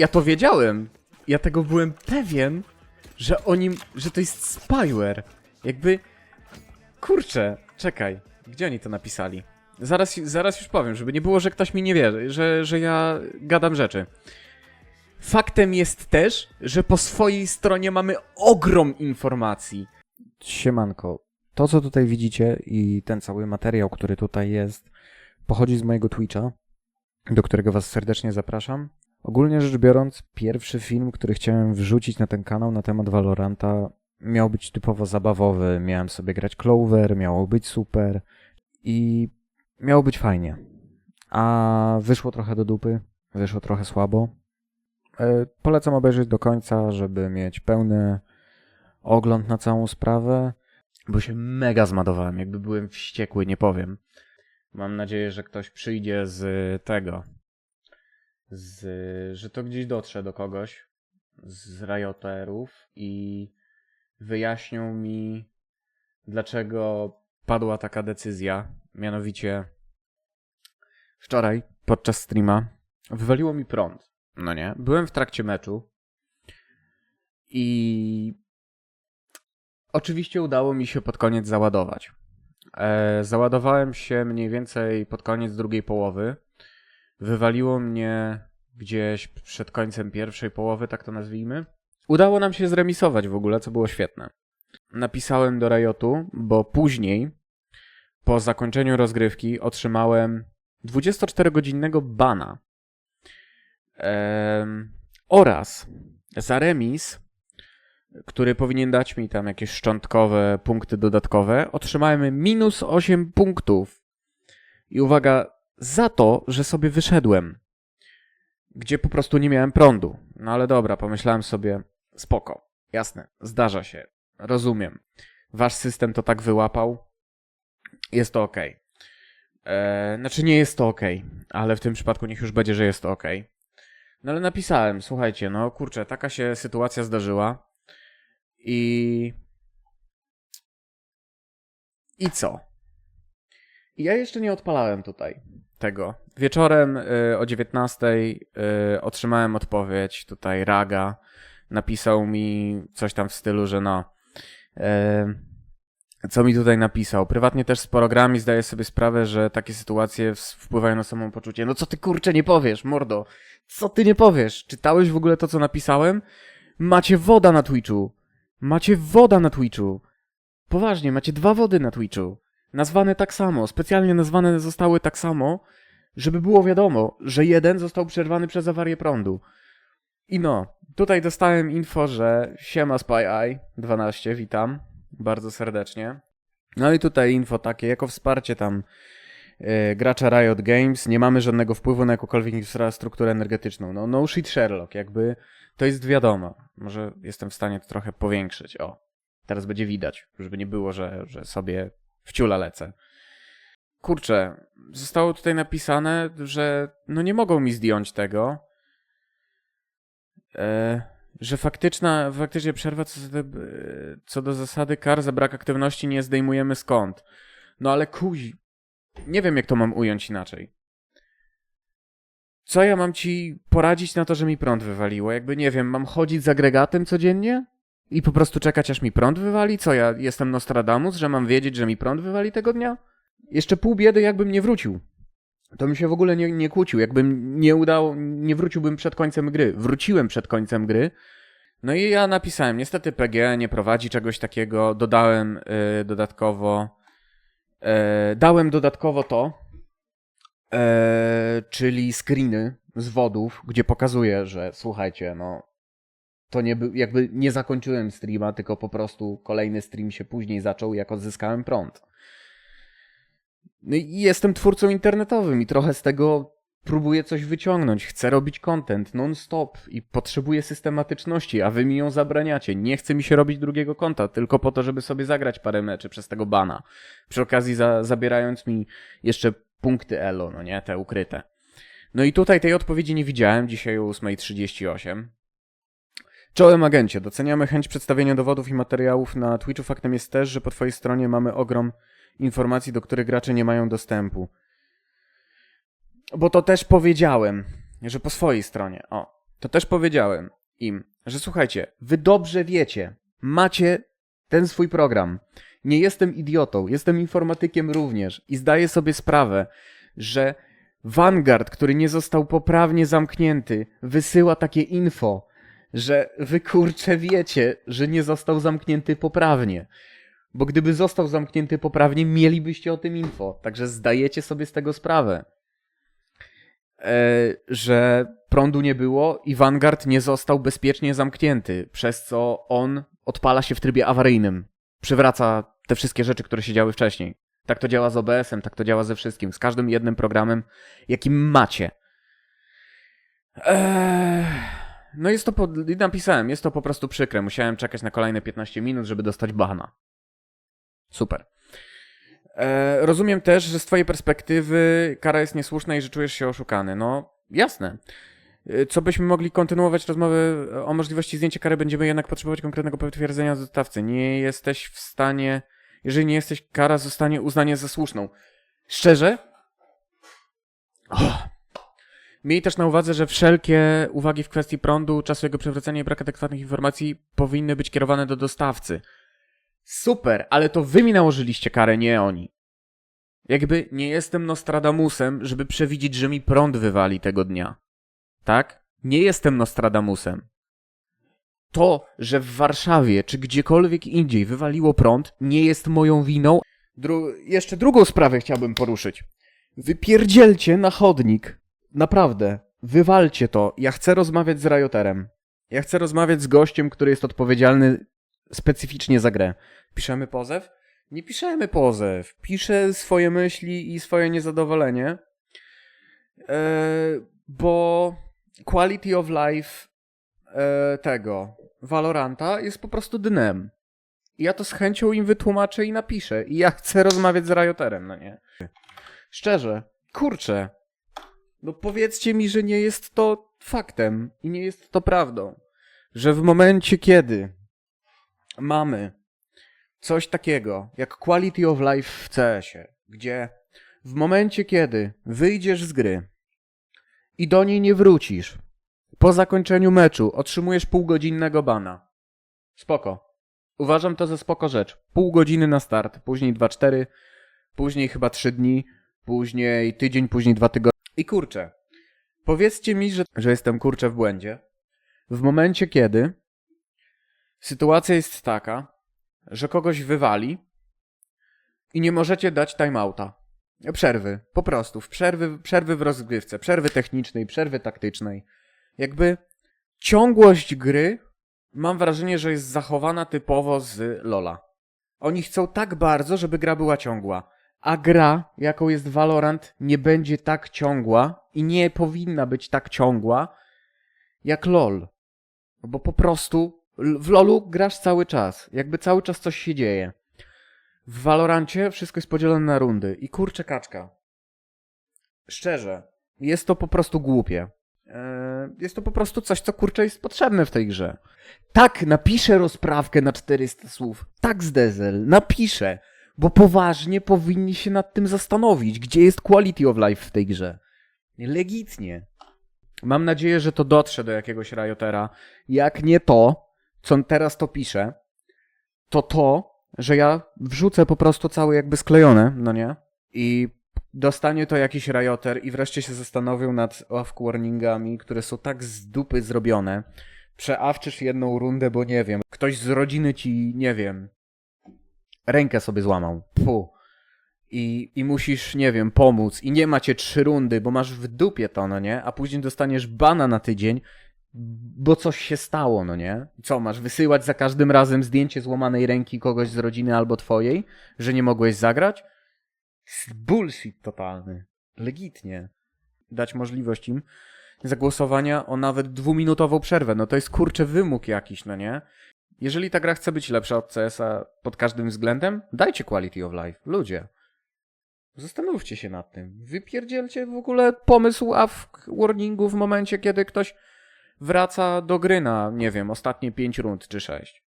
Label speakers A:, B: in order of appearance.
A: ja to wiedziałem. Ja tego byłem pewien, że oni, że to jest spyware. Jakby, kurczę, czekaj, gdzie oni to napisali? Zaraz, zaraz już powiem, żeby nie było, że ktoś mi nie wierzy, że, że ja gadam rzeczy. Faktem jest też, że po swojej stronie mamy ogrom informacji.
B: Siemanko, to co tutaj widzicie i ten cały materiał, który tutaj jest, pochodzi z mojego Twitcha, do którego was serdecznie zapraszam. Ogólnie rzecz biorąc, pierwszy film, który chciałem wrzucić na ten kanał na temat Valoranta, miał być typowo zabawowy. Miałem sobie grać Clover, miało być super i miało być fajnie. A wyszło trochę do dupy, wyszło trochę słabo. E, Polecam obejrzeć do końca, żeby mieć pełny ogląd na całą sprawę.
A: Bo się mega zmadowałem, jakby byłem wściekły, nie powiem. Mam nadzieję, że ktoś przyjdzie z tego. Z, że to gdzieś dotrze do kogoś z Rioterów i wyjaśnią mi, dlaczego padła taka decyzja. Mianowicie, wczoraj podczas streama wywaliło mi prąd. No nie? Byłem w trakcie meczu i Oczywiście udało mi się pod koniec załadować. E, załadowałem się mniej więcej pod koniec drugiej połowy. Wywaliło mnie gdzieś przed końcem pierwszej połowy, tak to nazwijmy. Udało nam się zremisować w ogóle, co było świetne. Napisałem do Riotu, bo później, po zakończeniu rozgrywki, otrzymałem 24-godzinnego bana. Em, oraz za remis który powinien dać mi tam jakieś szczątkowe punkty dodatkowe, otrzymałem minus 8 punktów. I uwaga, za to, że sobie wyszedłem, gdzie po prostu nie miałem prądu. No ale dobra, pomyślałem sobie, spoko, jasne, zdarza się, rozumiem. Wasz system to tak wyłapał, jest to ok. Eee, znaczy nie jest to ok, ale w tym przypadku niech już będzie, że jest to ok. No ale napisałem, słuchajcie, no kurczę, taka się sytuacja zdarzyła. I. I co? I ja jeszcze nie odpalałem tutaj tego. Wieczorem y, o 19 y, otrzymałem odpowiedź. Tutaj Raga napisał mi coś tam w stylu, że no. y, co mi tutaj napisał? Prywatnie też z programami zdaję sobie sprawę, że takie sytuacje wpływają na samopoczucie. No co ty kurczę nie powiesz, mordo? Co ty nie powiesz? Czytałeś w ogóle to, co napisałem? Macie woda na Twitchu. Macie woda na Twitchu. Poważnie, macie dwa wody na Twitchu. Nazwane tak samo, specjalnie nazwane zostały tak samo, żeby było wiadomo, że jeden został przerwany przez awarię prądu. I no, tutaj dostałem info, że siema SpyEye 12, witam bardzo serdecznie. No i tutaj info takie, jako wsparcie tam e, gracza Riot Games, nie mamy żadnego wpływu na jakąkolwiek infrastrukturę energetyczną. No, no shit Sherlock, jakby to jest wiadomo. Może jestem w stanie to trochę powiększyć. O, teraz będzie widać, żeby nie było, że, że sobie w ciula lecę. Kurczę, zostało tutaj napisane, że no nie mogą mi zdjąć tego, e, że faktyczna, faktycznie przerwa co do, co do zasady kar za brak aktywności nie zdejmujemy skąd. No ale kuzi, nie wiem jak to mam ująć inaczej. Co ja mam ci poradzić na to, że mi prąd wywaliło? Jakby nie wiem, mam chodzić z agregatem codziennie? I po prostu czekać, aż mi prąd wywali? Co ja jestem Nostradamus, że mam wiedzieć, że mi prąd wywali tego dnia? Jeszcze pół biedy, jakbym nie wrócił. To bym się w ogóle nie, nie kłócił. Jakbym nie udało, nie wróciłbym przed końcem gry. Wróciłem przed końcem gry. No i ja napisałem, niestety PG nie prowadzi czegoś takiego. Dodałem y, dodatkowo. y, dałem dodatkowo to, e, czyli screeny z wodów, gdzie pokazuję, że słuchajcie, no to nie był, jakby nie zakończyłem streama, tylko po prostu kolejny stream się później zaczął, jak odzyskałem prąd. No i jestem twórcą internetowym i trochę z tego próbuję coś wyciągnąć. Chcę robić content non-stop i potrzebuję systematyczności, a wy mi ją zabraniacie. Nie chce mi się robić drugiego konta, tylko po to, żeby sobie zagrać parę meczy przez tego bana. Przy okazji za, zabierając mi jeszcze punkty elo, no nie, te ukryte. No i tutaj tej odpowiedzi nie widziałem, dzisiaj o 8.38. Czołem agencie, doceniamy chęć przedstawienia dowodów i materiałów na Twitchu. Faktem jest też, że po twojej stronie mamy ogrom informacji, do których gracze nie mają dostępu. Bo to też powiedziałem, że po swojej stronie. O. to też powiedziałem im, że słuchajcie, wy dobrze wiecie, macie ten swój program. Nie jestem idiotą, jestem informatykiem również i zdaję sobie sprawę, że Vanguard, który nie został poprawnie zamknięty, wysyła takie info, że wy kurcze wiecie, że nie został zamknięty poprawnie. Bo gdyby został zamknięty poprawnie, mielibyście o tym info. Także zdajecie sobie z tego sprawę. E, że prądu nie było i Vanguard nie został bezpiecznie zamknięty, przez co on odpala się w trybie awaryjnym. Przywraca te wszystkie rzeczy, które się działy wcześniej. Tak to działa z OBS-em, tak to działa ze wszystkim. Z każdym jednym programem, jakim macie. Eee, no jest to, po, napisałem, jest to po prostu przykre. Musiałem czekać na kolejne 15 minut, żeby dostać bana. Super. E, rozumiem też, że z twojej perspektywy kara jest niesłuszna i że czujesz się oszukany. No, jasne. E, Co byśmy mogli kontynuować rozmowę o możliwości zdjęcia kary, będziemy jednak potrzebować konkretnego potwierdzenia z dostawcy. Nie jesteś w stanie, jeżeli nie jesteś, kara zostanie uznanie za słuszną. Szczerze? Oh. Miej też na uwadze, że wszelkie uwagi w kwestii prądu, czasu jego przywrócenia i brak adekwatnych informacji powinny być kierowane do dostawcy. Super, ale to wy mi nałożyliście karę, nie oni. Jakby nie jestem Nostradamusem, żeby przewidzieć, że mi prąd wywali tego dnia. Tak? Nie jestem Nostradamusem. To, że w Warszawie czy gdziekolwiek indziej wywaliło prąd, nie jest moją winą. Dru- jeszcze drugą sprawę chciałbym poruszyć. Wypierdzielcie na chodnik. Naprawdę. Wywalcie to. Ja chcę rozmawiać z Rioterem. Ja chcę rozmawiać z gościem, który jest odpowiedzialny specyficznie za grę. Piszemy pozew? Nie piszemy pozew. Piszę swoje myśli i swoje niezadowolenie. Eee, bo quality of life e, tego Valoranta jest po prostu dnem. Ja to z chęcią im wytłumaczę i napiszę. I ja chcę rozmawiać z Rioterem, no nie? Szczerze, kurczę. No powiedzcie mi, że nie jest to faktem i nie jest to prawdą. Że w momencie, kiedy mamy coś takiego jak quality of life w CS-ie, gdzie w momencie, kiedy wyjdziesz z gry i do niej nie wrócisz, po zakończeniu meczu otrzymujesz półgodzinnego bana. Spoko. Uważam to za spoko rzecz. Pół godziny na start, później 2-4, później chyba 3 dni, później tydzień, później 2 tygodnie. I kurczę, powiedzcie mi, że, że jestem kurczę w błędzie. W momencie, kiedy sytuacja jest taka, że kogoś wywali i nie możecie dać timeouta. Przerwy, po prostu. W przerwy, przerwy w rozgrywce, przerwy technicznej, przerwy taktycznej. Jakby ciągłość gry mam wrażenie, że jest zachowana typowo z Lola. Oni chcą tak bardzo, żeby gra była ciągła. A gra, jaką jest Valorant, nie będzie tak ciągła i nie powinna być tak ciągła jak LOL. Bo po prostu w LOLu grasz cały czas. Jakby cały czas coś się dzieje. W Valorancie wszystko jest podzielone na rundy. I kurczę kaczka. Szczerze, jest to po prostu głupie. Eee, Jest to po prostu coś, co kurczę jest potrzebne w tej grze. Tak, napiszę rozprawkę na 400 słów. Tak, Zdezel, napiszę. Bo poważnie powinni się nad tym zastanowić, gdzie jest quality of life w tej grze. Legitnie. Mam nadzieję, że to dotrze do jakiegoś Riotera. Jak nie to, co teraz to pisze, to to, że ja wrzucę po prostu całe jakby sklejone, no nie? I dostanie to jakiś Rioter i wreszcie się zastanowią nad off-warningami, które są tak z dupy zrobione. Przeawczysz jedną rundę, bo nie wiem, ktoś z rodziny ci, nie wiem, rękę sobie złamał. Pu. I, I musisz, nie wiem, pomóc. I nie macie trzy rundy, bo masz w dupie to, no nie? A później dostaniesz bana na tydzień, bo coś się stało, no nie? Co, masz wysyłać za każdym razem zdjęcie złamanej ręki kogoś z rodziny albo twojej, że nie mogłeś zagrać? Bullshit totalny. Legitnie. Dać możliwość im zagłosowania o nawet dwuminutową przerwę. No to jest kurczę wymóg jakiś, no nie? Jeżeli ta gra chce być lepsza od CS-a pod każdym względem, dajcie quality of life. Ludzie. Zastanówcie się nad tym. Wypierdzielcie w ogóle pomysł AF warningu w momencie, kiedy ktoś wraca do gry na, nie wiem, ostatnie 5 rund czy 6.